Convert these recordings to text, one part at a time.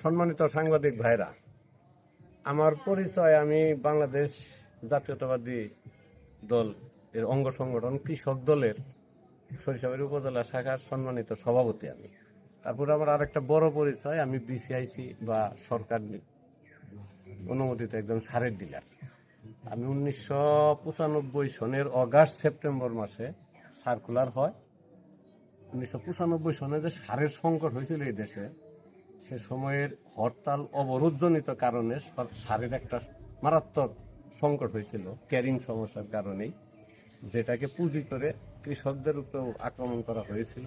সম্মানিত সাংবাদিক ভাইরা, আমার পরিচয় আমি বাংলাদেশ জাতীয়তাবাদী দল এর অঙ্গ সংগঠন কৃষক দলের সরিষাবাড়ি উপজেলা শাখার সম্মানিত সভাপতি আমি। তারপরে আমার আর একটা বড় পরিচয়, আমি বিসিআইসি বা সরকার অনুমোদিত একজন সারের ডিলার। আমি উনিশশো পঁচানব্বই সনের অগাস্ট সেপ্টেম্বর মাসে সার্কুলার হয়। উনিশশো পঁচানব্বই সনে যে সারের সংকট হয়েছিল এই দেশে সে সময়ের হরতাল অবরোধজনিত কারণে সারের একটা মারাত্মক সংকট হয়েছিল, ক্যারিং সমস্যার কারণেই, যেটাকে পুঁজি করে কৃষকদের উপরেও আক্রমণ করা হয়েছিল।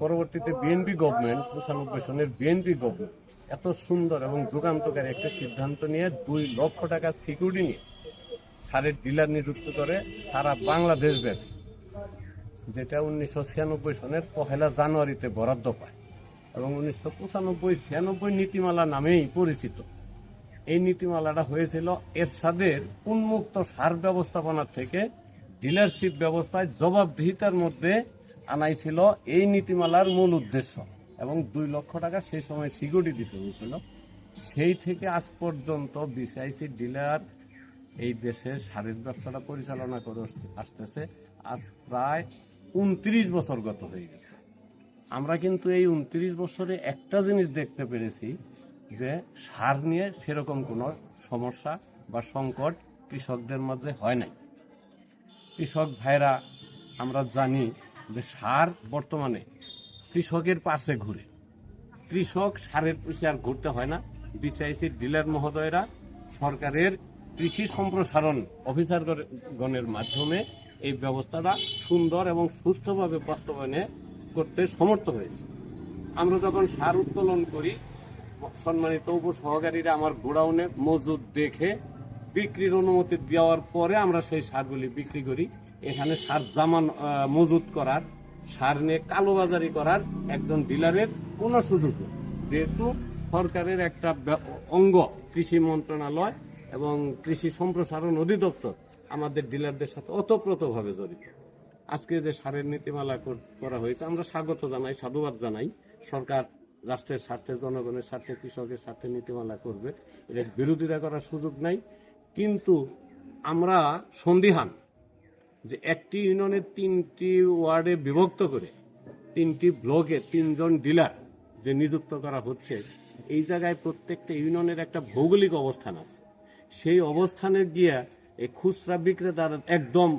পরবর্তীতে বিএনপি গভর্নমেন্ট পঁচানব্বই সনের বিএনপি গভর্নমেন্ট এত সুন্দর এবং যুগান্তকারী একটা সিদ্ধান্ত নিয়ে দুই লক্ষ টাকা সিকিউরিটি নিয়ে সারের ডিলার নিযুক্ত করে সারা বাংলাদেশ ব্যাপী, যেটা উনিশশো ছিয়ানব্বই সনের পহেলা জানুয়ারিতে বরাদ্দ পায়। এবং উনিশশো পঁচানব্বই, ছিয়ানব্বই নীতিমালা নামেই পরিচিত। এই নীতিমালাটা হয়েছিল এরশাদের উন্মুক্ত সার ব্যবস্থাপনা থেকে ডিলারশিপ ব্যবস্থায় জবাবদিহিতার মধ্যে আনাই ছিল এই নীতিমালার মূল উদ্দেশ্য। এবং দুই লক্ষ টাকা সেই সময় সিকিউরিটি দিতে হয়েছিল। সেই থেকে আজ পর্যন্ত বিসিআইসি ডিলার এই দেশের সারের ব্যবসাটা পরিচালনা করে আসতেছে। আজ প্রায় উনত্রিশ বছর গত হয়ে গেছে। আমরা কিন্তু এই উনত্রিশ বছরে একটা জিনিস দেখতে পেরেছি যে সার নিয়ে সেরকম কোনো সমস্যা বা সংকট কৃষকদের মাঝে হয় নাই। কৃষক ভাইরা, আমরা জানি যে সার বর্তমানে কৃষকের পাশে ঘুরে। কৃষক সারের পিছে আর ঘুরতে হয় না। বিসিআইসির ডিলার মহোদয়রা সরকারের কৃষি সম্প্রসারণ অফিসারগণের মাধ্যমে এই ব্যবস্থাটা সুন্দর এবং সুস্থভাবে বাস্তবায়নে করতে সমর্থ হয়েছে। আমরা যখন সার উত্তোলন করি, সম্মানিত উপসহকারীরা আমার গোডাউনে মজুদ দেখে বিক্রির অনুমতি দেওয়ার পরে আমরা সেই সারগুলি বিক্রি করি। এখানে সার জামান মজুদ করার, সার নিয়ে কালোবাজারি করার একজন ডিলারের কোনো সুযোগ যেহেতু সরকারের একটা অঙ্গ কৃষি মন্ত্রণালয় এবং কৃষি সম্প্রসারণ অধিদপ্তর আমাদের ডিলারদের সাথে ওতপ্রোতভাবে জড়িত। আজকে যে সারের নীতিমালা কর- হয়েছে, আমরা স্বাগত জানাই, সাধুবাদ জানাই। সরকার রাষ্ট্রের স্বার্থে, জনগণের স্বার্থে, কৃষকের স্বার্থে নীতিমালা করবে। এর বিরোধিতা করার সুযোগ নাই। কিন্তু আমরা সন্দিহান যে একটি ইউনিয়নের তিনটি ওয়ার্ডে বিভক্ত করে, তিনটি ব্লকে তিনজন ডিলার যে নিযুক্ত করা হচ্ছে, এই জায়গায় প্রত্যেকটা ইউনিয়নের একটা ভৌগোলিক অবস্থান আছে। সেই অবস্থানে গিয়ে এই খুচরা বিক্রেতার একদম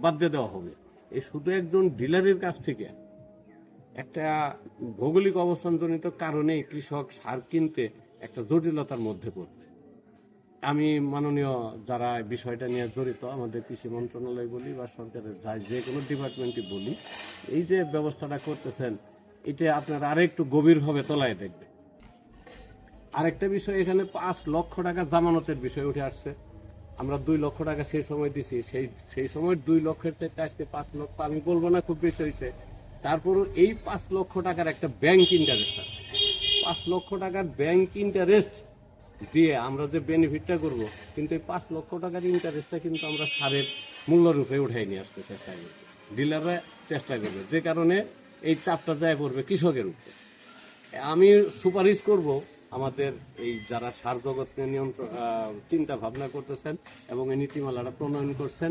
বাদ দেওয়া হবে। এই শুধু একজন ডিলারের কাছ থেকে। একটা ভৌগোলিক অবস্থানজনিত কারণে কৃষক সার কিনতে একটা জটিলতার মধ্যে পড়বে। আমি মাননীয় যারা বিষয়টা নিয়ে জড়িত, আমাদের কৃষি মন্ত্রণালয় বলি বা সরকারের যা যে কোনো ডিপার্টমেন্টই বলি, এই যে ব্যবস্থাটা করতেছেন, এটা আপনারা আরেকটু গভীরভাবে তলায় দেখবে আরেকটা বিষয়, এখানে পাঁচ লক্ষ টাকা জামানতের বিষয় উঠে আসছে। আমরা দুই লক্ষ টাকা সেই সময় দিছি। সেই সেই সময় দুই লক্ষের থেকে আজকে পাঁচ লক্ষ, আমি বলব না খুব বেশি হয়েছে তারপরও এই পাঁচ লক্ষ টাকার একটা ব্যাংক ইন্টারেস্ট আছে। পাঁচ লক্ষ টাকার ব্যাংক ইন্টারেস্ট দিয়ে আমরা যে বেনিফিটটা করব, কিন্তু এই পাঁচ লক্ষ টাকার ইন্টারেস্টটা কিন্তু আমরা সারের মূল্যরূপে উঠাই নিয়ে আসতে চেষ্টা করব। ডিলাররা চেষ্টা করবে, যে কারণে এই চাপটা যায় পড়বে কৃষকের উপরে। আমি সুপারিশ করব আমাদের এই যারা সার জগৎ নিয়ে নিয়ন্ত্রণ চিন্তা ভাবনা করতেছেন এবং এই নীতিমালাটা প্রণয়ন করছেন,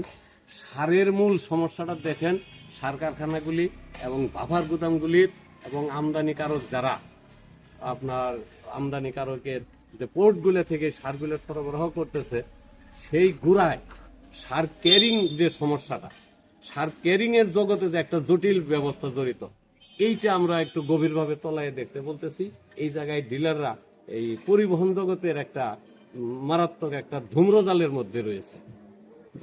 সারের মূল সমস্যাটা দেখেন, সার কারখানাগুলি এবং বাফার গুদামগুলির এবং আমদানিকারক যারা, আপনার আমদানিকারকের যে পোর্টগুলো থেকে সারগুলো সরবরাহ করতেছে, সেই গুড়ায় সার ক্যারিং যে সমস্যাটা, সার ক্যারিং এর জগতে যে একটা জটিল ব্যবস্থা জড়িত, এইটা আমরা একটু গভীরভাবে তলায় দেখতে বলতেছি। এই জায়গায় ডিলাররা এই পরিবহন জগতের একটা মারাত্মক একটা ধূম্রজালের মধ্যে রয়েছে।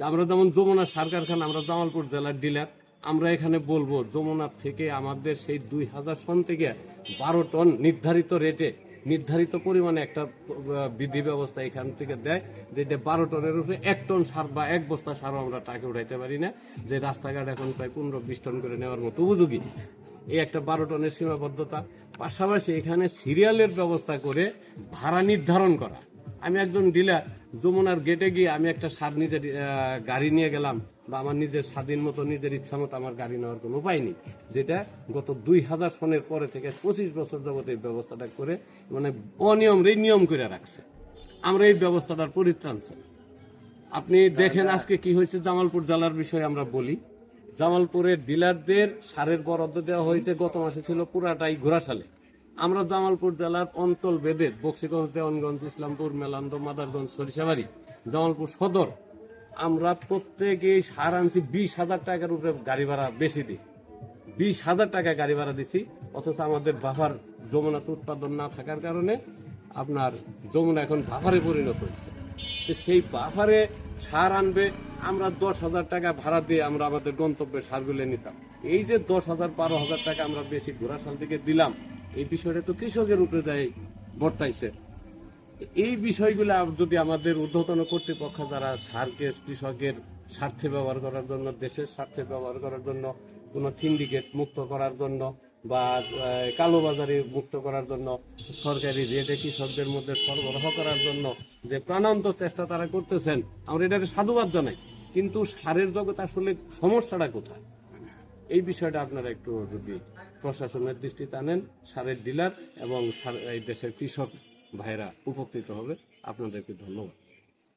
আমরা যেমন যমুনা সার কারখানা, আমরা জামালপুর জেলার ডিলার, আমরা এখানে বলব যমুনার থেকে আমাদের সেই দুই হাজার সন থেকে বারো টন নির্ধারিত রেটে, নির্ধারিত পরিমাণে একটা বিধি ব্যবস্থা এখান থেকে দেয়, যেটা বারো টনের উপরে এক টন সার বা এক বস্তা সারও আমরা টাকা উঠাইতে পারি না, যে রাস্তাঘাট এখন প্রায় পনেরো, বিশ টন করে নেওয়ার মতো উপযোগী। এই একটা বারো টনের সীমাবদ্ধতা পাশাপাশি এখানে সিরিয়ালের ব্যবস্থা করে ভাড়া নির্ধারণ করা। আমি একজন ডিলার যমুনার গেটে গিয়ে আমি একটা সার নিজের গাড়ি নিয়ে গেলাম বা আমার নিজের স্বাধীন মতো নিজের ইচ্ছা মতো আমার গাড়ি নেওয়ার কোনো উপায় নেই। যেটা গত দুই হাজার সনের পরে থেকে পঁচিশ বছর যাবত এই ব্যবস্থাটা করে মানে অনিয়ম রে নিয়ম করে রাখছে। আমরা এই ব্যবস্থাটার পরিত্রাণ চাই। আপনি দেখেন আজকে কি হয়েছে জামালপুর জেলার বিষয়ে আমরা বলি। জামালপুরের ডিলারদের সারের বরাদ্দ দেওয়া হয়েছে। গত মাসে ছিল পুরাটাই ঘোড়াশালে আমরা জামালপুর জেলার অঞ্চল বেদে বক্সিগঞ্জ, দেওয়ানগঞ্জ, ইসলামপুর, মেলান্দ, মাদারগঞ্জ, সরিষাবাড়ি, জামালপুর সদর। আমরা প্রত্যেকেই সার আনছি বিশ হাজার টাকার উপরে গাড়ি ভাড়া বেশি দিই। বিশ হাজার টাকা গাড়ি ভাড়া দিছি, অথচ আমাদের বাফার যমুনাতে উৎপাদন না থাকার কারণে আপনার যমুনা এখন বাফারে পরিণত হচ্ছে তো সেই বাফারে সার আনবে, আমরা দশ হাজার টাকা ভাড়া দিয়ে আমরা আমাদের গন্তব্যে সারগুলো নিতাম। এই যে দশ হাজার, বারো হাজার টাকা আমরা বেশি ঘোড়াশাল থেকে দিলাম, এই বিষয়টা তো কৃষকের উপরে যায় বর্তাইছে। এই বিষয়গুলো যদি আমাদের ঊর্ধ্বতন কর্তৃপক্ষ যারা সারকে, কৃষকের স্বার্থে ব্যবহার করার জন্য, দেশের স্বার্থে ব্যবহার করার জন্য, কোনো সিন্ডিকেট মুক্ত করার জন্য বা কালোবাজারি মুক্ত করার জন্য, সরকারি রেটে কৃষকদের মধ্যে সরবরাহ করার জন্য যে প্রাণান্ত চেষ্টা তারা করতেছেন, আমরা এটাকে সাধুবাদ জানাই। কিন্তু সারের জগৎ আসলে সমস্যাটা কোথায়? এই বিষয়টা আপনারা একটু যদি প্রশাসনের দৃষ্টিতে আনেন, সারের ডিলার এবং এই দেশের কৃষক ভাইরা উপকৃত হবে। আপনাদেরকে ধন্যবাদ।